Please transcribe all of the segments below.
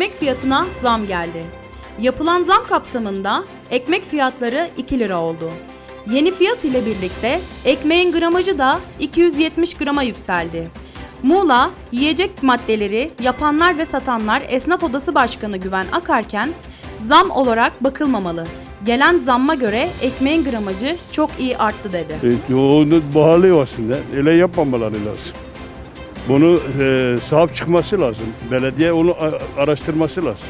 Ekmek fiyatına zam geldi. Yapılan zam kapsamında ekmek fiyatları 2 lira oldu. Yeni fiyat ile birlikte ekmeğin gramajı da 270 grama yükseldi. Muğla Yiyecek Maddeleri Yapanlar ve Satanlar Esnaf Odası Başkanı Güven Akarken zam olarak bakılmamalı. Gelen zamma göre ekmeğin gramajı çok iyi arttı dedi. E, onu bağlıyor aslında. Öyle yapmamaları lazım. Bunu e, sahip çıkması lazım. Belediye onu araştırması lazım.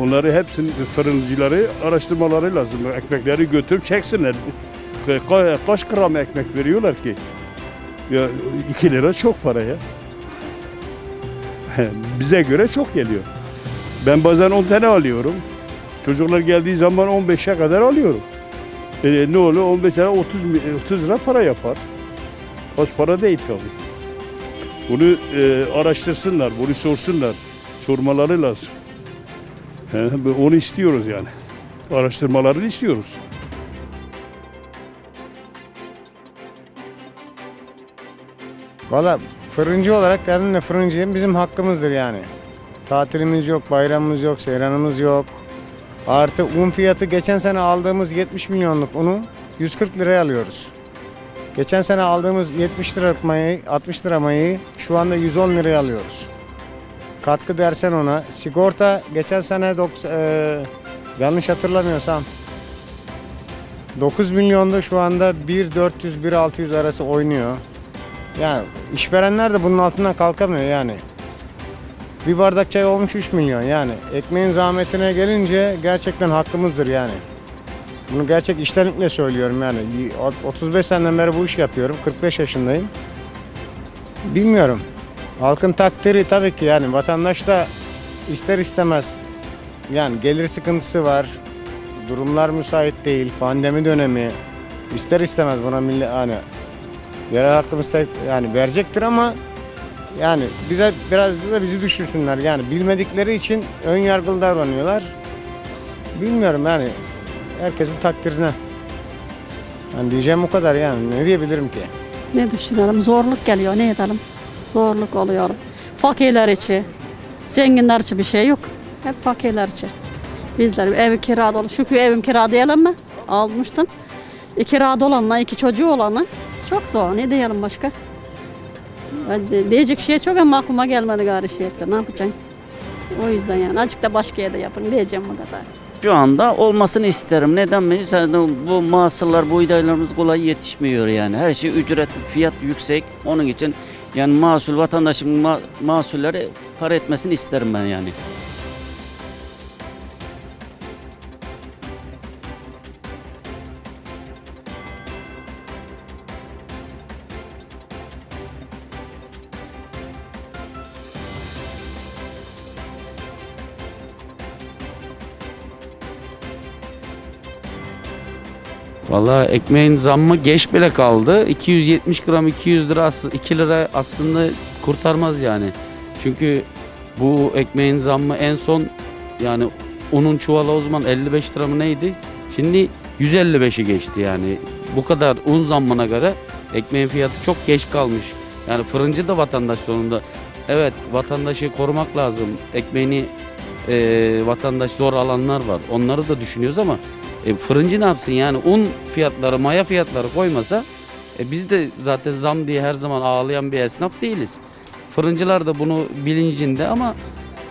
Onları hepsini fırıncıları araştırmaları lazım. Ekmekleri götürüp çeksinler. Ka- ka- kaç gram ekmek veriyorlar ki? Ya 2 lira çok para ya. Bize göre çok geliyor. Ben bazen 10 tane alıyorum. Çocuklar geldiği zaman 15'e kadar alıyorum. E, ne olur 15 tane 30, mi- 30 lira para yapar. Az para değil tabii. Bunu e, araştırsınlar, bunu sorsunlar. Sormaları lazım. He, onu istiyoruz yani. Araştırmalarını istiyoruz. Valla fırıncı olarak ben de fırıncıyım bizim hakkımızdır yani. Tatilimiz yok, bayramımız yok, seyranımız yok. Artı un fiyatı geçen sene aldığımız 70 milyonluk unu 140 liraya alıyoruz. Geçen sene aldığımız 70 liralık mayayı, 60 lira mayayı şu anda 110 liraya alıyoruz. Katkı dersen ona. Sigorta geçen sene 90, eee, yanlış hatırlamıyorsam 9 milyonda şu anda 1.400-1.600 arası oynuyor. Yani işverenler de bunun altından kalkamıyor yani. Bir bardak çay olmuş 3 milyon yani. Ekmeğin zahmetine gelince gerçekten hakkımızdır yani. Bunu gerçek iştenlikle söylüyorum yani. 35 seneden beri bu iş yapıyorum. 45 yaşındayım. Bilmiyorum. Halkın takdiri tabii ki yani vatandaş da ister istemez. Yani gelir sıkıntısı var. Durumlar müsait değil. Pandemi dönemi. İster istemez buna millet hani yerel hakkımız da yani verecektir ama yani bize biraz da bizi düşürsünler. Yani bilmedikleri için ön yargılı davranıyorlar. Bilmiyorum yani herkesin takdirine. Yani diyeceğim bu kadar yani ne diyebilirim ki? Ne düşünelim? Zorluk geliyor. Ne edelim? Zorluk oluyor. Fakirler için. Zenginler için bir şey yok. Hep fakirler için. Bizler ev kirada olur. Şükür evim kira diyelim mi? Almıştım. E, kirada olanla iki çocuğu olanı çok zor. Ne diyelim başka? Diyecek şey çok ama aklıma gelmedi gari şey. Ne yapacaksın? O yüzden yani azıcık da başka yerde yapın diyeceğim o kadar. Şu anda olmasını isterim. Neden mi? Zaten bu mahsullar, buğdaylarımız kolay yetişmiyor yani. Her şey ücret, fiyat yüksek. Onun için yani mahsul, vatandaşın ma- mahsulleri para etmesini isterim ben yani. Vallahi ekmeğin zammı geç bile kaldı. 270 gram 200 lira aslında 2 lira aslında kurtarmaz yani. Çünkü bu ekmeğin zammı en son yani unun çuvalı o zaman 55 lira mı neydi? Şimdi 155'i geçti yani. Bu kadar un zammına göre ekmeğin fiyatı çok geç kalmış. Yani fırıncı da vatandaş sonunda. Evet vatandaşı korumak lazım. Ekmeğini eee, vatandaş zor alanlar var. Onları da düşünüyoruz ama e, fırıncı ne yapsın yani un fiyatları, maya fiyatları koymasa e, biz de zaten zam diye her zaman ağlayan bir esnaf değiliz. Fırıncılar da bunu bilincinde ama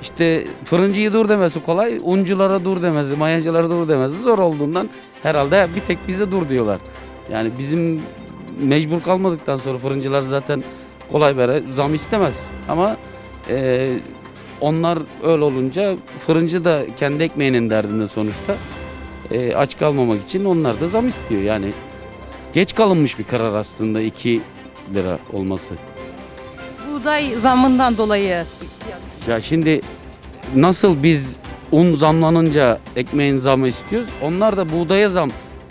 işte fırıncıyı dur demesi kolay, unculara dur demesi, mayacılara dur demesi zor olduğundan herhalde bir tek bize dur diyorlar. Yani bizim mecbur kalmadıktan sonra fırıncılar zaten kolay böyle zam istemez. Ama e, onlar öyle olunca fırıncı da kendi ekmeğinin derdinde sonuçta e, aç kalmamak için onlar da zam istiyor. Yani geç kalınmış bir karar aslında 2 lira olması. Buğday zammından dolayı Ya şimdi nasıl biz un zamlanınca ekmeğin zamı istiyoruz. Onlar da buğdaya zam.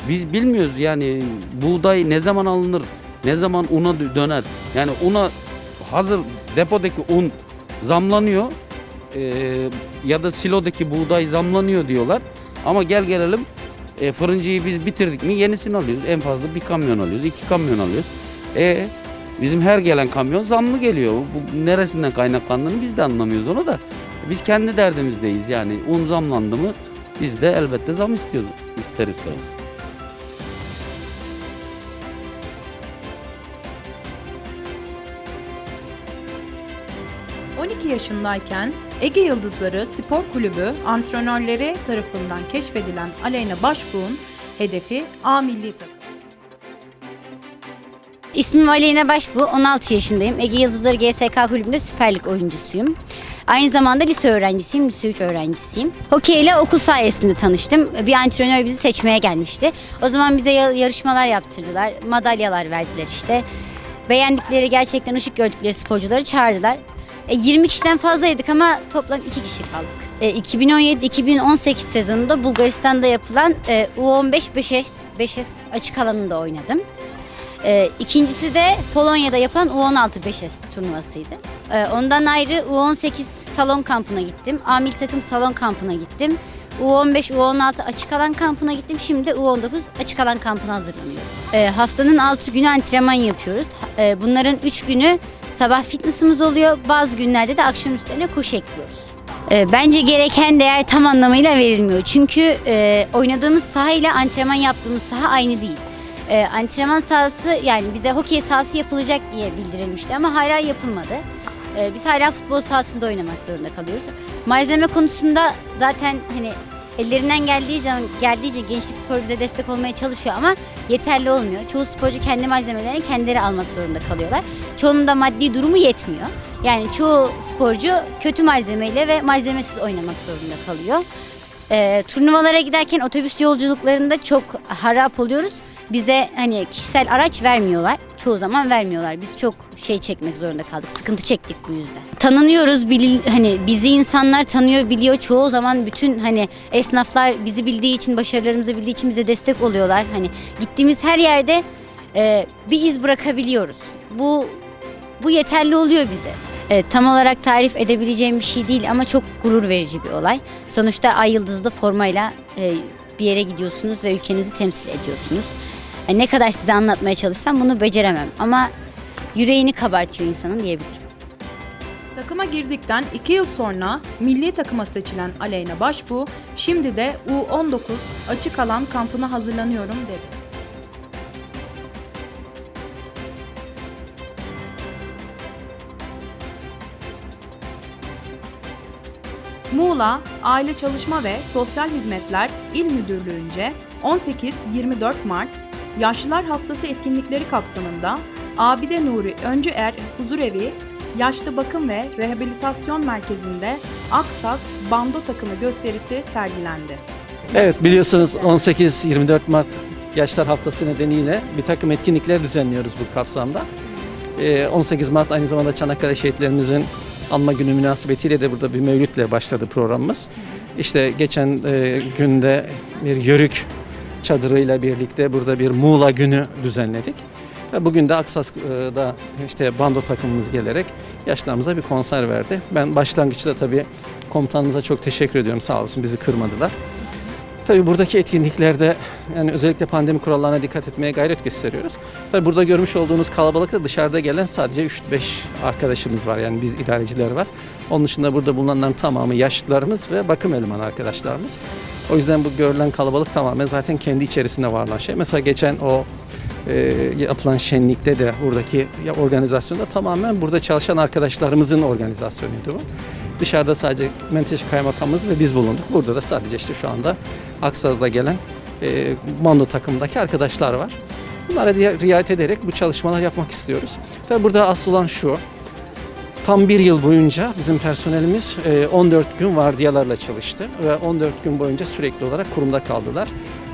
Biz bilmiyoruz yani buğday ne zaman alınır, ne zaman una dö- döner. Yani una hazır depodaki un zamlanıyor Ee, ya da silodaki buğday zamlanıyor diyorlar. Ama gel gelelim e, fırıncıyı biz bitirdik mi yenisini alıyoruz. En fazla bir kamyon alıyoruz, iki kamyon alıyoruz. E Bizim her gelen kamyon zamlı geliyor. Bu neresinden kaynaklandığını biz de anlamıyoruz onu da. Biz kendi derdimizdeyiz yani. Un zamlandı mı biz de elbette zam istiyoruz ister isteriz. 12 yaşındayken Ege Yıldızları Spor Kulübü antrenörleri tarafından keşfedilen Aleyna Başbuğ'un hedefi A milli takım. İsmim Aleyna Başbu, 16 yaşındayım. Ege Yıldızları GSK Kulübü'nde Süper Lig oyuncusuyum. Aynı zamanda lise öğrencisiyim, lise 3 öğrencisiyim. Hokey ile okul sayesinde tanıştım. Bir antrenör bizi seçmeye gelmişti. O zaman bize ya- yarışmalar yaptırdılar, madalyalar verdiler işte. Beğendikleri, gerçekten ışık gördükleri sporcuları çağırdılar. E, 20 kişiden fazlaydık ama toplam 2 kişi kaldık. E, 2017-2018 sezonunda Bulgaristan'da yapılan e, U15 5S, 5S açık alanında oynadım. Ee, ikincisi de Polonya'da yapılan U16 5S turnuvasıydı. Ee, ondan ayrı U18 salon kampına gittim. Amil takım salon kampına gittim. U15, U16 açık alan kampına gittim. Şimdi U19 açık alan kampına hazırlanıyorum. Ee, haftanın 6 günü antrenman yapıyoruz. Ee, bunların 3 günü sabah fitness'ımız oluyor. Bazı günlerde de akşam üstlerine koşu ekliyoruz. Ee, Bence gereken değer tam anlamıyla verilmiyor. Çünkü e, oynadığımız saha ile antrenman yaptığımız saha aynı değil. Ee, antrenman sahası yani bize hokey sahası yapılacak diye bildirilmişti ama hala yapılmadı. Ee, biz hala futbol sahasında oynamak zorunda kalıyoruz. Malzeme konusunda zaten hani ellerinden geldiği zaman geldiğince gençlik spor bize destek olmaya çalışıyor ama yeterli olmuyor. Çoğu sporcu kendi malzemelerini kendileri almak zorunda kalıyorlar. Çoğunun da maddi durumu yetmiyor. Yani çoğu sporcu kötü malzemeyle ve malzemesiz oynamak zorunda kalıyor. Ee, turnuvalara giderken otobüs yolculuklarında çok harap oluyoruz. Bize hani kişisel araç vermiyorlar. Çoğu zaman vermiyorlar. Biz çok şey çekmek zorunda kaldık. Sıkıntı çektik bu yüzden. Tanınıyoruz. Bilil, hani bizi insanlar tanıyor, biliyor. Çoğu zaman bütün hani esnaflar bizi bildiği için, başarılarımızı bildiği için bize destek oluyorlar. Hani gittiğimiz her yerde e, bir iz bırakabiliyoruz. Bu bu yeterli oluyor bize. E, tam olarak tarif edebileceğim bir şey değil ama çok gurur verici bir olay. Sonuçta ay yıldızlı formayla e, bir yere gidiyorsunuz ve ülkenizi temsil ediyorsunuz. E, ne kadar size anlatmaya çalışsam bunu beceremem ama yüreğini kabartıyor insanın diyebilirim. Takıma girdikten 2 yıl sonra milli takıma seçilen Aleyna Başbuğ, şimdi de U19 açık alan kampına hazırlanıyorum dedi. Muğla Aile Çalışma ve Sosyal Hizmetler İl Müdürlüğü'nce 18-24 Mart Yaşlılar Haftası etkinlikleri kapsamında Abide Nuri Öncü Er Huzurevi Yaşlı Bakım ve Rehabilitasyon Merkezi'nde Aksas Bando takımı gösterisi sergilendi. Evet biliyorsunuz 18-24 Mart Yaşlar Haftası nedeniyle bir takım etkinlikler düzenliyoruz bu kapsamda. Ee, 18 Mart aynı zamanda Çanakkale şehitlerimizin anma günü münasebetiyle de burada bir mevlütle başladı programımız. İşte geçen e, günde bir yörük çadırıyla birlikte burada bir Muğla günü düzenledik. Bugün de Aksas'da işte bando takımımız gelerek yaşlarımıza bir konser verdi. Ben başlangıçta tabii komutanımıza çok teşekkür ediyorum sağ olsun bizi kırmadılar. Tabii buradaki etkinliklerde yani özellikle pandemi kurallarına dikkat etmeye gayret gösteriyoruz. Tabii burada görmüş olduğunuz kalabalıkta dışarıda gelen sadece 3-5 arkadaşımız var yani biz idareciler var. Onun dışında burada bulunanların tamamı yaşlılarımız ve bakım elemanı arkadaşlarımız. O yüzden bu görülen kalabalık tamamen zaten kendi içerisinde var olan şey. Mesela geçen o e, yapılan şenlikte de buradaki organizasyonda tamamen burada çalışan arkadaşlarımızın organizasyonuydu bu. Dışarıda sadece Menteşe Kaymakamımız ve biz bulunduk. Burada da sadece işte şu anda Aksaz'da gelen e, Mando takımındaki arkadaşlar var. Bunlara riayet ederek bu çalışmalar yapmak istiyoruz. Tabi burada asıl olan şu. Tam bir yıl boyunca bizim personelimiz e, 14 gün vardiyalarla çalıştı ve 14 gün boyunca sürekli olarak kurumda kaldılar.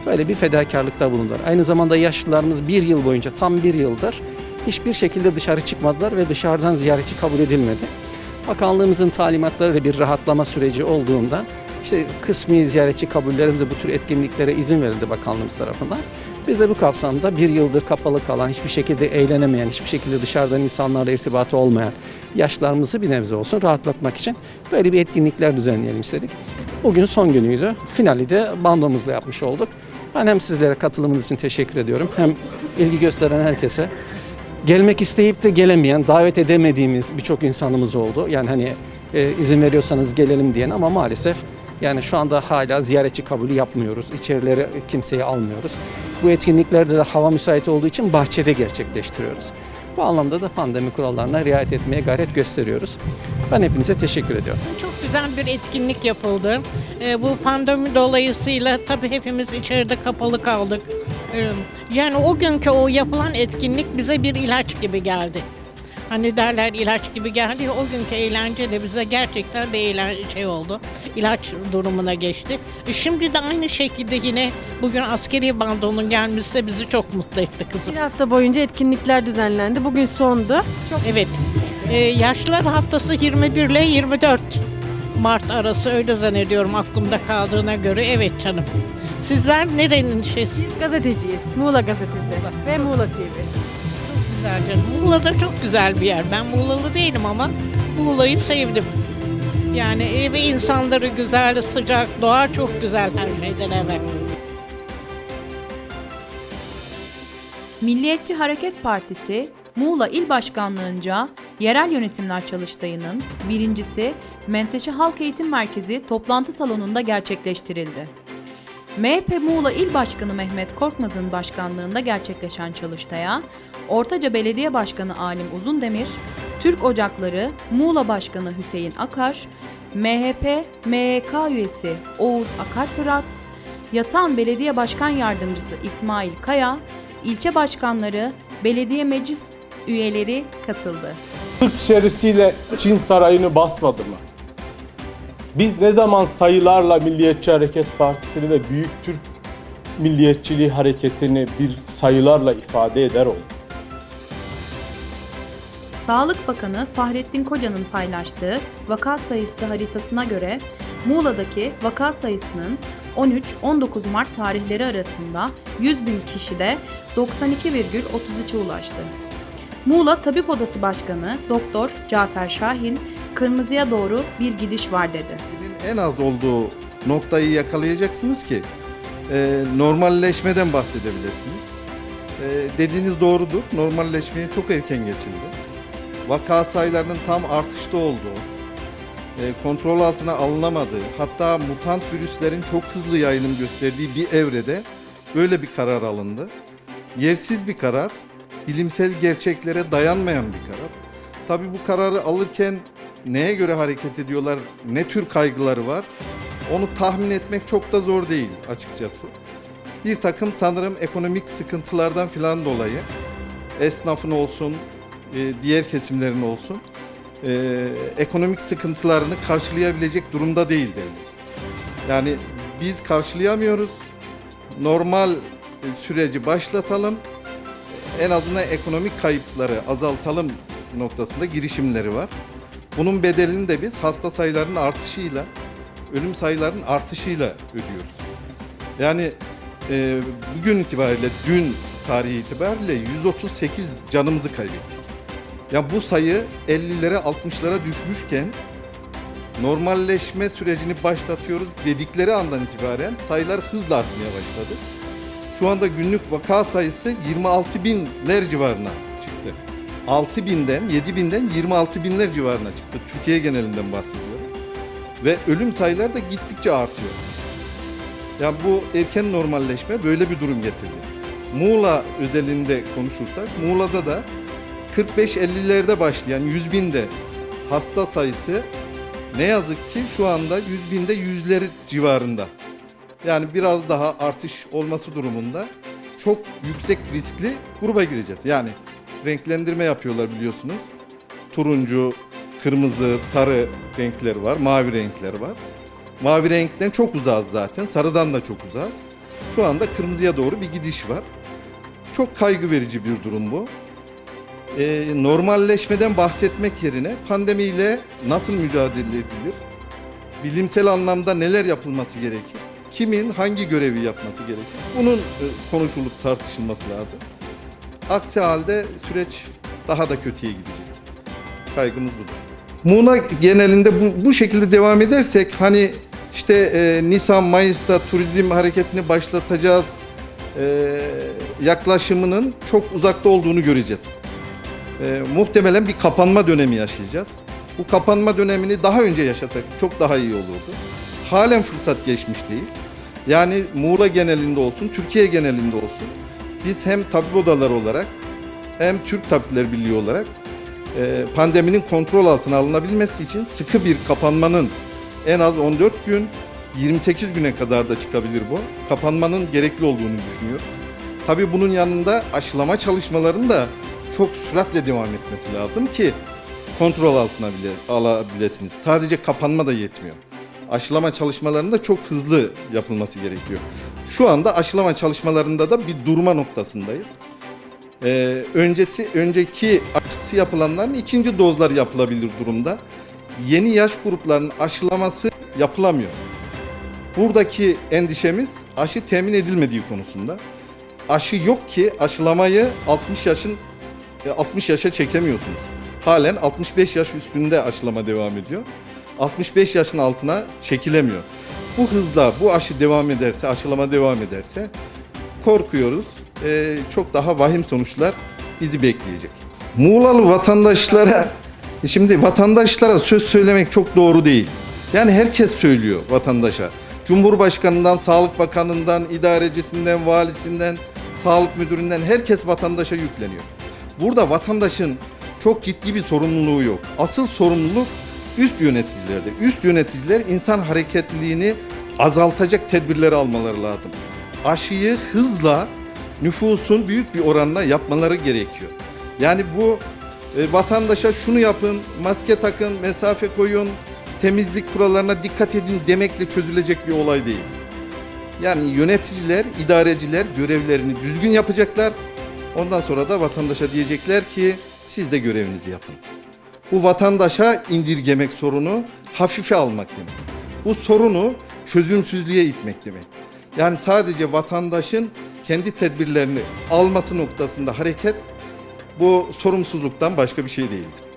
Böyle bir fedakarlıkta bulundular. Aynı zamanda yaşlılarımız bir yıl boyunca tam bir yıldır hiçbir şekilde dışarı çıkmadılar ve dışarıdan ziyaretçi kabul edilmedi. Bakanlığımızın talimatlarıyla bir rahatlama süreci olduğunda işte kısmi ziyaretçi kabullerimize bu tür etkinliklere izin verildi bakanlığımız tarafından. Biz de bu kapsamda bir yıldır kapalı kalan, hiçbir şekilde eğlenemeyen, hiçbir şekilde dışarıdan insanlarla irtibatı olmayan yaşlarımızı bir nebze olsun rahatlatmak için böyle bir etkinlikler düzenleyelim istedik. Bugün son günüydü. Finali de bandomuzla yapmış olduk. Ben hem sizlere katılımınız için teşekkür ediyorum hem ilgi gösteren herkese gelmek isteyip de gelemeyen, davet edemediğimiz birçok insanımız oldu. Yani hani e, izin veriyorsanız gelelim diyen ama maalesef yani şu anda hala ziyaretçi kabulü yapmıyoruz. İçerilere kimseyi almıyoruz. Bu etkinliklerde de hava müsait olduğu için bahçede gerçekleştiriyoruz. Bu anlamda da pandemi kurallarına riayet etmeye gayret gösteriyoruz. Ben hepinize teşekkür ediyorum. Çok güzel bir etkinlik yapıldı. Ee, bu pandemi dolayısıyla tabii hepimiz içeride kapalı kaldık. Ee, yani o günkü o yapılan etkinlik bize bir ilaç gibi geldi. Hani derler ilaç gibi geldi. O günkü eğlence de bize gerçekten bir eğlence şey oldu. İlaç durumuna geçti. E Şimdi de aynı şekilde yine bugün askeri bandonun gelmesi de bizi çok mutlu etti kızım. Bir hafta boyunca etkinlikler düzenlendi. Bugün sondu. Çok Evet. Ee, yaşlılar haftası 21 ile 24 Mart arası öyle zannediyorum aklımda kaldığına göre. Evet canım. Sizler nerenin şeysi? biz gazeteciyiz. Muğla gazetesi ve Muğla TV. Güzel canım. Muğla da çok güzel bir yer. Ben Muğlalı değilim ama Muğla'yı sevdim. Yani evi insanları güzel, sıcak, doğa çok güzel her şeyden evvel. Milliyetçi Hareket Partisi Muğla İl Başkanlığınca Yerel Yönetimler Çalıştayı'nın birincisi Menteşe Halk Eğitim Merkezi toplantı salonunda gerçekleştirildi. MHP Muğla İl Başkanı Mehmet Korkmaz'ın başkanlığında gerçekleşen çalıştaya Ortaca Belediye Başkanı Alim Uzundemir, Türk Ocakları Muğla Başkanı Hüseyin Akar, MHP MYK üyesi Oğuz Akar Fırat, Yatan Belediye Başkan Yardımcısı İsmail Kaya, ilçe başkanları, belediye meclis üyeleri katıldı. Türk çerisiyle Çin sarayını basmadı mı? Biz ne zaman sayılarla Milliyetçi Hareket Partisi'ni ve Büyük Türk Milliyetçiliği hareketini bir sayılarla ifade eder olduk? Sağlık Bakanı Fahrettin Koca'nın paylaştığı vaka sayısı haritasına göre Muğla'daki vaka sayısının 13-19 Mart tarihleri arasında 100 bin kişide 92,33'e ulaştı. Muğla Tabip Odası Başkanı Doktor Cafer Şahin, kırmızıya doğru bir gidiş var dedi. en az olduğu noktayı yakalayacaksınız ki e, normalleşmeden bahsedebilirsiniz. E, dediğiniz doğrudur. Normalleşmeye çok erken geçildi. Vaka sayılarının tam artışta olduğu, e, kontrol altına alınamadığı, hatta mutant virüslerin çok hızlı yayılım gösterdiği bir evrede böyle bir karar alındı. Yersiz bir karar, bilimsel gerçeklere dayanmayan bir karar. Tabii bu kararı alırken neye göre hareket ediyorlar, ne tür kaygıları var onu tahmin etmek çok da zor değil açıkçası. Bir takım sanırım ekonomik sıkıntılardan filan dolayı esnafın olsun, e, diğer kesimlerin olsun e, ekonomik sıkıntılarını karşılayabilecek durumda değil devlet. Yani biz karşılayamıyoruz. Normal e, süreci başlatalım. En azından ekonomik kayıpları azaltalım noktasında girişimleri var. Bunun bedelini de biz hasta sayılarının artışıyla, ölüm sayılarının artışıyla ödüyoruz. Yani e, bugün itibariyle, dün tarihi itibariyle 138 canımızı kaybettik. Ya bu sayı 50'lere 60'lara düşmüşken normalleşme sürecini başlatıyoruz dedikleri andan itibaren sayılar hızla artmaya başladı. Şu anda günlük vaka sayısı 26 binler civarına çıktı. 6 binden, 7 binden 26 binler civarına çıktı. Türkiye genelinden bahsediyorum. Ve ölüm sayıları da gittikçe artıyor. Yani bu erken normalleşme böyle bir durum getirdi. Muğla özelinde konuşursak, Muğla'da da 45-50'lerde başlayan 100 binde hasta sayısı ne yazık ki şu anda 100 binde yüzleri civarında. Yani biraz daha artış olması durumunda çok yüksek riskli gruba gireceğiz. Yani renklendirme yapıyorlar biliyorsunuz. Turuncu, kırmızı, sarı renkleri var, mavi renkleri var. Mavi renkten çok uzağız zaten, sarıdan da çok uzağız. Şu anda kırmızıya doğru bir gidiş var. Çok kaygı verici bir durum bu. Ee, normalleşmeden bahsetmek yerine pandemiyle nasıl mücadele edilir? Bilimsel anlamda neler yapılması gerekir? Kimin hangi görevi yapması gerekir? Bunun e, konuşulup tartışılması lazım. Aksi halde süreç daha da kötüye gidecek. Kaygımız budur. Muğla genelinde bu, bu şekilde devam edersek hani işte e, Nisan Mayıs'ta turizm hareketini başlatacağız e, yaklaşımının çok uzakta olduğunu göreceğiz. e, muhtemelen bir kapanma dönemi yaşayacağız. Bu kapanma dönemini daha önce yaşasak çok daha iyi olurdu. Halen fırsat geçmiş değil. Yani Muğla genelinde olsun, Türkiye genelinde olsun biz hem tabip odaları olarak hem Türk Tabipler Birliği olarak e, pandeminin kontrol altına alınabilmesi için sıkı bir kapanmanın en az 14 gün 28 güne kadar da çıkabilir bu. Kapanmanın gerekli olduğunu düşünüyoruz. Tabii bunun yanında aşılama çalışmalarının da çok süratle devam etmesi lazım ki kontrol altına bile alabilirsiniz. Sadece kapanma da yetmiyor. Aşılama çalışmalarının da çok hızlı yapılması gerekiyor. Şu anda aşılama çalışmalarında da bir durma noktasındayız. Ee, öncesi önceki aşısı yapılanların ikinci dozlar yapılabilir durumda. Yeni yaş gruplarının aşılaması yapılamıyor. Buradaki endişemiz aşı temin edilmediği konusunda. Aşı yok ki aşılamayı 60 yaşın e, 60 yaşa çekemiyorsunuz. Halen 65 yaş üstünde aşılama devam ediyor. 65 yaşın altına çekilemiyor. Bu hızla bu aşı devam ederse, aşılama devam ederse korkuyoruz. e, çok daha vahim sonuçlar bizi bekleyecek. Muğlalı vatandaşlara şimdi vatandaşlara söz söylemek çok doğru değil. Yani herkes söylüyor vatandaşa. Cumhurbaşkanından, Sağlık Bakanından, idarecisinden, valisinden, sağlık müdüründen herkes vatandaşa yükleniyor. Burada vatandaşın çok ciddi bir sorumluluğu yok. Asıl sorumluluk üst yöneticilerde. Üst yöneticiler insan hareketliliğini azaltacak tedbirleri almaları lazım. Aşıyı hızla nüfusun büyük bir oranla yapmaları gerekiyor. Yani bu e, vatandaşa şunu yapın, maske takın, mesafe koyun, temizlik kurallarına dikkat edin demekle çözülecek bir olay değil. Yani yöneticiler, idareciler görevlerini düzgün yapacaklar. Ondan sonra da vatandaşa diyecekler ki siz de görevinizi yapın. Bu vatandaşa indirgemek sorunu hafife almak demek. Bu sorunu çözümsüzlüğe itmek demek. Yani sadece vatandaşın kendi tedbirlerini alması noktasında hareket bu sorumsuzluktan başka bir şey değildir.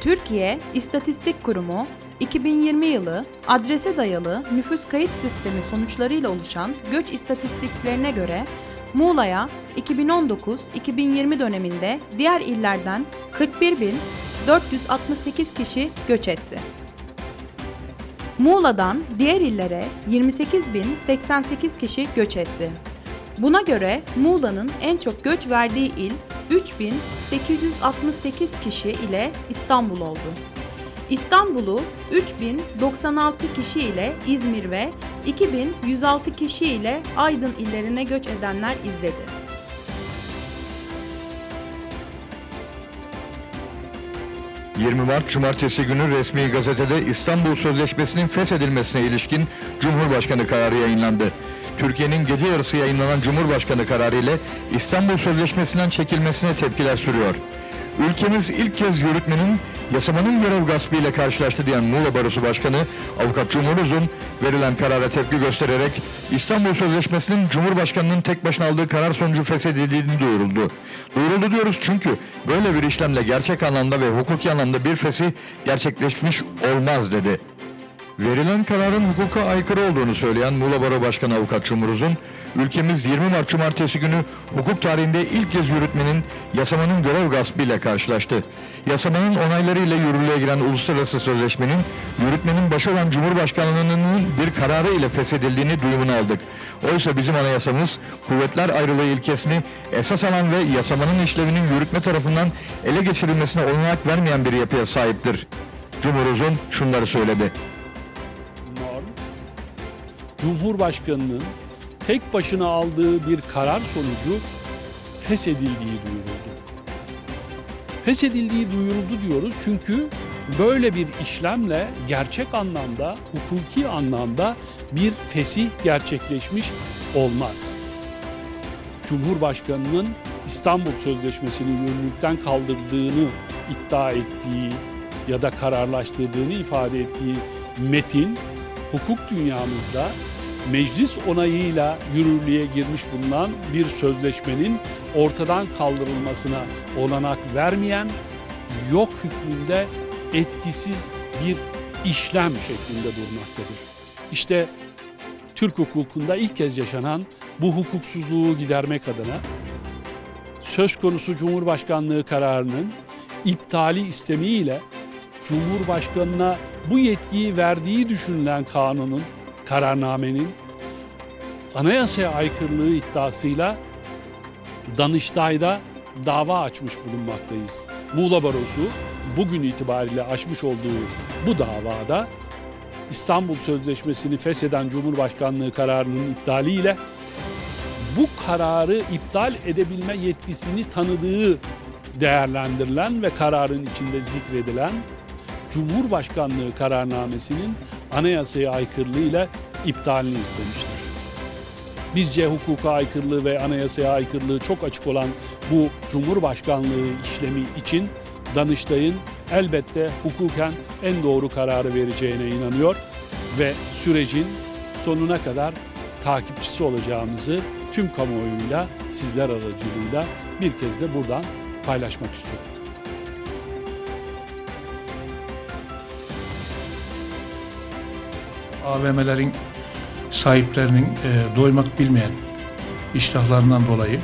Türkiye İstatistik Kurumu 2020 yılı adrese dayalı nüfus kayıt sistemi sonuçlarıyla oluşan göç istatistiklerine göre Muğla'ya 2019-2020 döneminde diğer illerden 41.468 kişi göç etti. Muğla'dan diğer illere 28.088 kişi göç etti. Buna göre Muğla'nın en çok göç verdiği il 3868 kişi ile İstanbul oldu. İstanbul'u 3096 kişi ile İzmir ve 2106 kişi ile Aydın illerine göç edenler izledi. ...20 Mart Cumartesi günü resmi gazetede İstanbul Sözleşmesi'nin feshedilmesine ilişkin Cumhurbaşkanı kararı yayınlandı. Türkiye'nin gece yarısı yayınlanan Cumhurbaşkanı kararı ile İstanbul Sözleşmesi'nden çekilmesine tepkiler sürüyor. Ülkemiz ilk kez yürütmenin yasamanın görev gaspı ile karşılaştı diyen Muğla Barosu Başkanı Avukat Cumhur Uzun verilen karara tepki göstererek İstanbul Sözleşmesi'nin Cumhurbaşkanı'nın tek başına aldığı karar sonucu feshedildiğini duyuruldu. Duyuruldu diyoruz çünkü böyle bir işlemle gerçek anlamda ve hukuki anlamda bir fesih gerçekleşmiş olmaz dedi. Verilen kararın hukuka aykırı olduğunu söyleyen Muğla Baro Başkanı Avukat Cumhur Uzun, ülkemiz 20 Mart Cumartesi günü hukuk tarihinde ilk kez yürütmenin yasamanın görev gaspı ile karşılaştı. Yasamanın onaylarıyla yürürlüğe giren uluslararası sözleşmenin yürütmenin başı olan Cumhurbaşkanlığının bir kararı ile feshedildiğini duyumunu aldık. Oysa bizim anayasamız kuvvetler ayrılığı ilkesini esas alan ve yasamanın işlevinin yürütme tarafından ele geçirilmesine olanak vermeyen bir yapıya sahiptir. Cumhur Uzun şunları söyledi. Cumhurbaşkanının tek başına aldığı bir karar sonucu feshedildiği duyuruldu. Feshedildiği duyuruldu diyoruz çünkü böyle bir işlemle gerçek anlamda, hukuki anlamda bir fesih gerçekleşmiş olmaz. Cumhurbaşkanının İstanbul Sözleşmesi'ni yürürlükten kaldırdığını iddia ettiği ya da kararlaştırdığını ifade ettiği metin hukuk dünyamızda meclis onayıyla yürürlüğe girmiş bulunan bir sözleşmenin ortadan kaldırılmasına olanak vermeyen yok hükmünde etkisiz bir işlem şeklinde durmaktadır. İşte Türk hukukunda ilk kez yaşanan bu hukuksuzluğu gidermek adına söz konusu Cumhurbaşkanlığı kararının iptali istemiyle Cumhurbaşkanına bu yetkiyi verdiği düşünülen kanunun, kararnamenin anayasaya aykırılığı iddiasıyla Danıştay'da dava açmış bulunmaktayız. Muğla Barosu bugün itibariyle açmış olduğu bu davada İstanbul Sözleşmesi'ni fesheden Cumhurbaşkanlığı kararının iptaliyle bu kararı iptal edebilme yetkisini tanıdığı değerlendirilen ve kararın içinde zikredilen Cumhurbaşkanlığı kararnamesinin anayasaya aykırılığıyla iptalini istemiştir. Bizce hukuka aykırılığı ve anayasaya aykırılığı çok açık olan bu Cumhurbaşkanlığı işlemi için Danıştay'ın elbette hukuken en doğru kararı vereceğine inanıyor ve sürecin sonuna kadar takipçisi olacağımızı tüm kamuoyuyla, sizler aracılığıyla bir kez de buradan paylaşmak istiyorum. AVM'lerin sahiplerinin e, doymak bilmeyen iştahlarından dolayı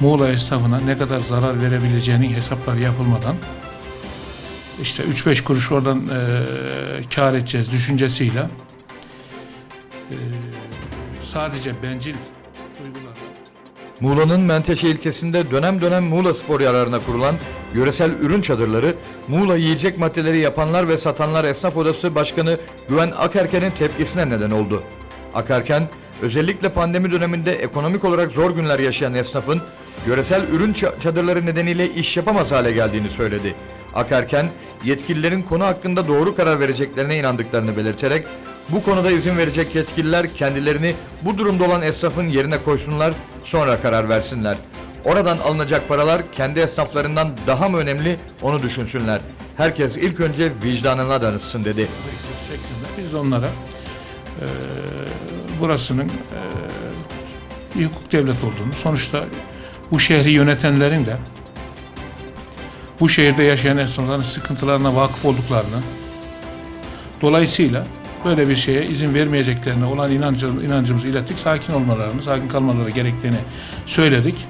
Muğla esnafına ne kadar zarar verebileceğinin hesapları yapılmadan işte 3-5 kuruş oradan e, kar edeceğiz düşüncesiyle e, sadece bencil duygularla Muğla'nın Menteşe ilçesinde dönem dönem Muğla spor yararına kurulan yöresel ürün çadırları, Muğla yiyecek maddeleri yapanlar ve satanlar esnaf odası başkanı Güven Akerken'in tepkisine neden oldu. Akerken, özellikle pandemi döneminde ekonomik olarak zor günler yaşayan esnafın yöresel ürün ça- çadırları nedeniyle iş yapamaz hale geldiğini söyledi. Akerken, yetkililerin konu hakkında doğru karar vereceklerine inandıklarını belirterek, bu konuda izin verecek yetkililer kendilerini bu durumda olan esnafın yerine koysunlar, sonra karar versinler. Oradan alınacak paralar kendi esnaflarından daha mı önemli onu düşünsünler. Herkes ilk önce vicdanına danışsın dedi. biz onlara e, burasının e, bir hukuk devlet olduğunu, sonuçta bu şehri yönetenlerin de bu şehirde yaşayan esnafların sıkıntılarına vakıf olduklarını, dolayısıyla böyle bir şeye izin vermeyeceklerine olan inancı, inancımızı ilettik. Sakin olmalarını, sakin kalmaları gerektiğini söyledik.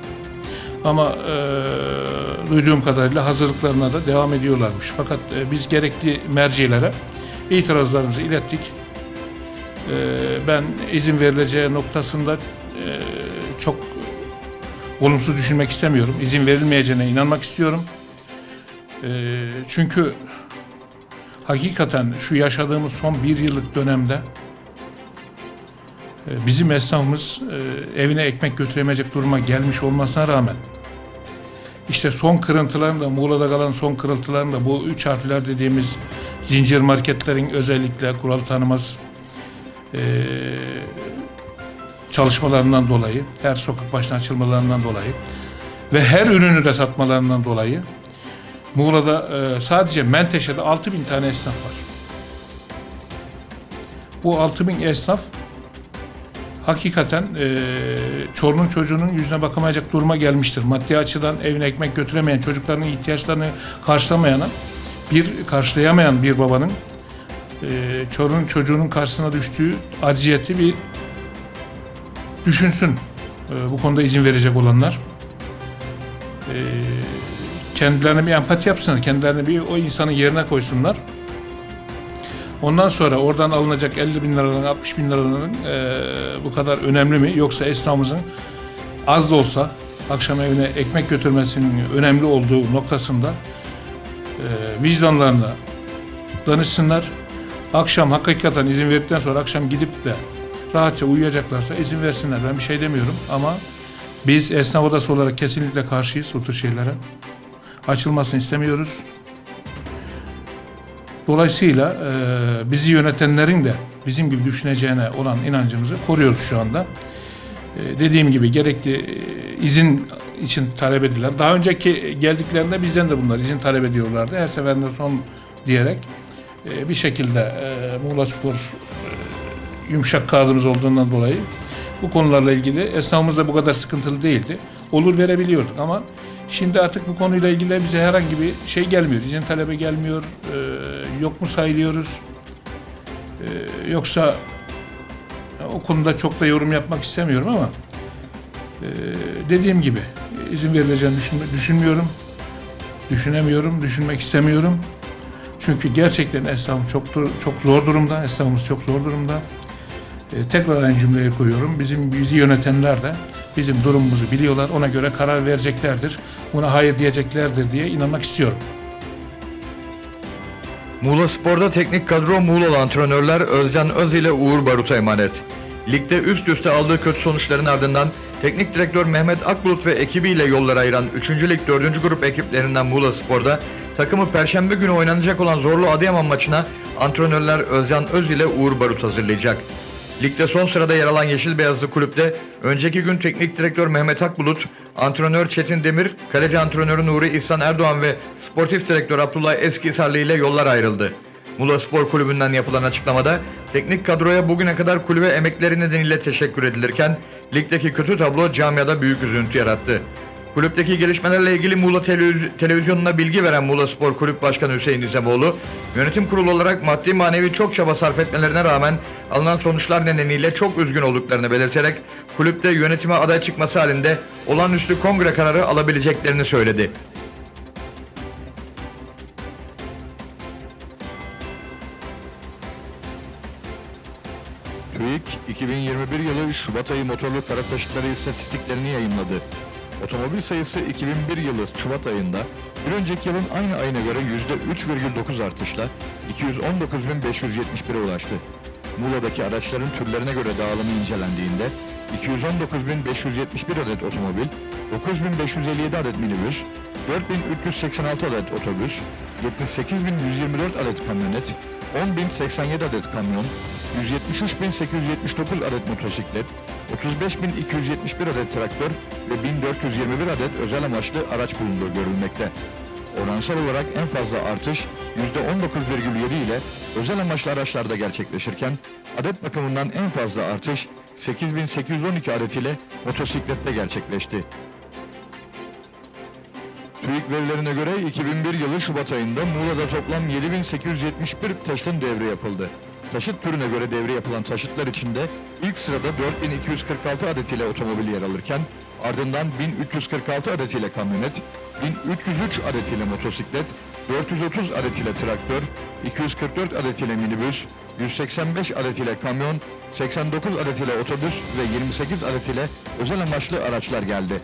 Ama e, duyduğum kadarıyla hazırlıklarına da devam ediyorlarmış. Fakat e, biz gerekli mercilere itirazlarımızı ilettik. E, ben izin verileceği noktasında e, çok olumsuz düşünmek istemiyorum. İzin verilmeyeceğine inanmak istiyorum. E, çünkü hakikaten şu yaşadığımız son bir yıllık dönemde e, bizim esnafımız e, evine ekmek götüremeyecek duruma gelmiş olmasına rağmen işte son kırıntıların da Muğla'da kalan son kırıntıların da bu üç harfler dediğimiz zincir marketlerin özellikle kural tanımaz e, çalışmalarından dolayı, her sokak başına açılmalarından dolayı ve her ürünü de satmalarından dolayı Muğla'da e, sadece Menteşe'de 6000 tane esnaf var. Bu 6000 esnaf hakikaten e, çorunun çocuğunun yüzüne bakamayacak duruma gelmiştir. Maddi açıdan evine ekmek götüremeyen, çocuklarının ihtiyaçlarını karşılamayana, bir karşılayamayan bir babanın e, çorunun çocuğunun karşısına düştüğü aciyeti bir düşünsün. E, bu konuda izin verecek olanlar. E, kendilerine bir empati yapsınlar, kendilerini bir o insanın yerine koysunlar. Ondan sonra oradan alınacak 50 bin liradan 60 bin liradan e, bu kadar önemli mi? Yoksa esnafımızın az da olsa akşam evine ekmek götürmesinin önemli olduğu noktasında e, vicdanlarına danışsınlar. Akşam hakikaten izin verdikten sonra akşam gidip de rahatça uyuyacaklarsa izin versinler. Ben bir şey demiyorum ama biz esnaf odası olarak kesinlikle karşıyız o tür şeylere. Açılmasını istemiyoruz. Dolayısıyla e, bizi yönetenlerin de bizim gibi düşüneceğine olan inancımızı koruyoruz şu anda. E, dediğim gibi gerekli e, izin için talep ediler. Daha önceki geldiklerinde bizden de bunlar izin talep ediyorlardı. Her seferinde son diyerek e, bir şekilde e, Muğla Spor e, yumuşak kağıdımız olduğundan dolayı bu konularla ilgili esnafımız da bu kadar sıkıntılı değildi. Olur verebiliyorduk ama şimdi artık bu konuyla ilgili bize herhangi bir şey gelmiyor. İzin talebi gelmiyor. e, yok mu sayılıyoruz? E, yoksa o konuda çok da yorum yapmak istemiyorum ama Ee, dediğim gibi izin verileceğini düşünme- düşünmüyorum. Düşünemiyorum, düşünmek istemiyorum. Çünkü gerçekten esnaf çok çok zor durumda. Esnafımız çok zor durumda. Ee, tekrar aynı cümleyi koyuyorum. Bizim bizi yönetenler de bizim durumumuzu biliyorlar. Ona göre karar vereceklerdir. Buna hayır diyeceklerdir diye inanmak istiyorum. Muğla Spor'da teknik kadro Muğla'lı antrenörler Özcan Öz ile Uğur Barut'a emanet. Ligde üst üste aldığı kötü sonuçların ardından teknik direktör Mehmet Akbulut ve ekibiyle yollar ayıran 3. Lig 4. grup ekiplerinden Muğla Spor'da takımı Perşembe günü oynanacak olan zorlu Adıyaman maçına antrenörler Özcan Öz ile Uğur Barut hazırlayacak. Ligde son sırada yer alan Yeşil Beyazlı kulüpte önceki gün teknik direktör Mehmet Akbulut, antrenör Çetin Demir, kaleci antrenörü Nuri İhsan Erdoğan ve sportif direktör Abdullah Eskisarlı ile yollar ayrıldı. Muğla Spor Kulübü'nden yapılan açıklamada teknik kadroya bugüne kadar kulübe emekleri nedeniyle teşekkür edilirken ligdeki kötü tablo camiada büyük üzüntü yarattı. Kulüpteki gelişmelerle ilgili Muğla Televiz- Televizyonu'na bilgi veren Muğla Spor Kulüp Başkanı Hüseyin İzemoğlu, yönetim kurulu olarak maddi manevi çok çaba sarf etmelerine rağmen alınan sonuçlar nedeniyle çok üzgün olduklarını belirterek kulüpte yönetime aday çıkması halinde olağanüstü kongre kararı alabileceklerini söyledi. TÜİK 2021 yılı Şubat ayı motorlu kara taşıtları istatistiklerini yayınladı. Otomobil sayısı 2001 yılı Şubat ayında bir önceki yılın aynı ayına göre %3,9 artışla 219.571'e ulaştı. Muğla'daki araçların türlerine göre dağılımı incelendiğinde 219.571 adet otomobil, 9.557 adet minibüs, 4.386 adet otobüs, 78.124 adet kamyonet, 10.087 adet kamyon, 173.879 adet motosiklet, 35.271 adet traktör ve 1421 adet özel amaçlı araç bulunduğu görülmekte. Oransal olarak en fazla artış %19,7 ile özel amaçlı araçlarda gerçekleşirken adet bakımından en fazla artış 8812 adet ile motosiklette gerçekleşti. TÜİK verilerine göre 2001 yılı Şubat ayında Muğla'da toplam 7871 taşıtın devri yapıldı. Taşıt türüne göre devre yapılan taşıtlar içinde ilk sırada 4246 adetiyle otomobil yer alırken ardından 1346 adetiyle kamyonet, 1303 adetiyle motosiklet, 430 adetiyle traktör, 244 adetiyle minibüs, 185 adetiyle kamyon, 89 adetiyle otobüs ve 28 adetiyle özel amaçlı araçlar geldi.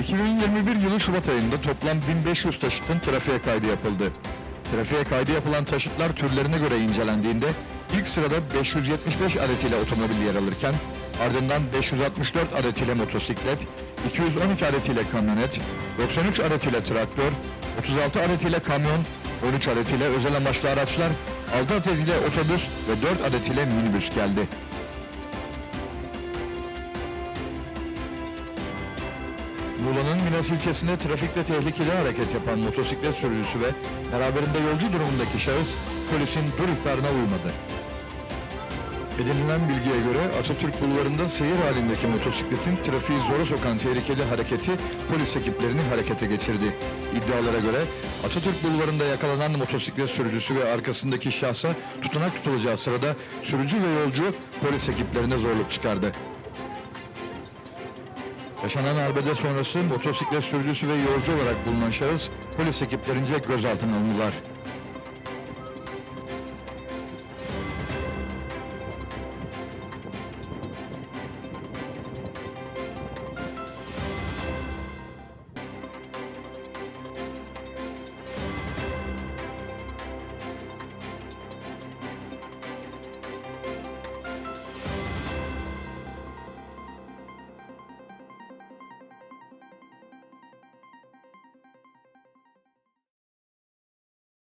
2021 yılı Şubat ayında toplam 1500 taşıtın trafiğe kaydı yapıldı. Trafiğe kaydı yapılan taşıtlar türlerine göre incelendiğinde ilk sırada 575 adetiyle otomobil yer alırken ardından 564 adetiyle motosiklet, 212 adetiyle kamyonet, 93 adetiyle traktör, 36 adetiyle kamyon, 13 adetiyle özel amaçlı araçlar, 6 adetiyle otobüs ve 4 adetiyle minibüs geldi. Muğla'nın Milas ilçesinde trafikte tehlikeli hareket yapan motosiklet sürücüsü ve beraberinde yolcu durumundaki şahıs polisin dur ihtarına uymadı. Edinilen bilgiye göre Atatürk Bulvarı'nda seyir halindeki motosikletin trafiği zora sokan tehlikeli hareketi polis ekiplerini harekete geçirdi. İddialara göre Atatürk Bulvarı'nda yakalanan motosiklet sürücüsü ve arkasındaki şahsa tutanak tutulacağı sırada sürücü ve yolcu polis ekiplerine zorluk çıkardı. Yaşanan arbede sonrası motosiklet sürücüsü ve yolcu olarak bulunan şahıs polis ekiplerince gözaltına alındılar.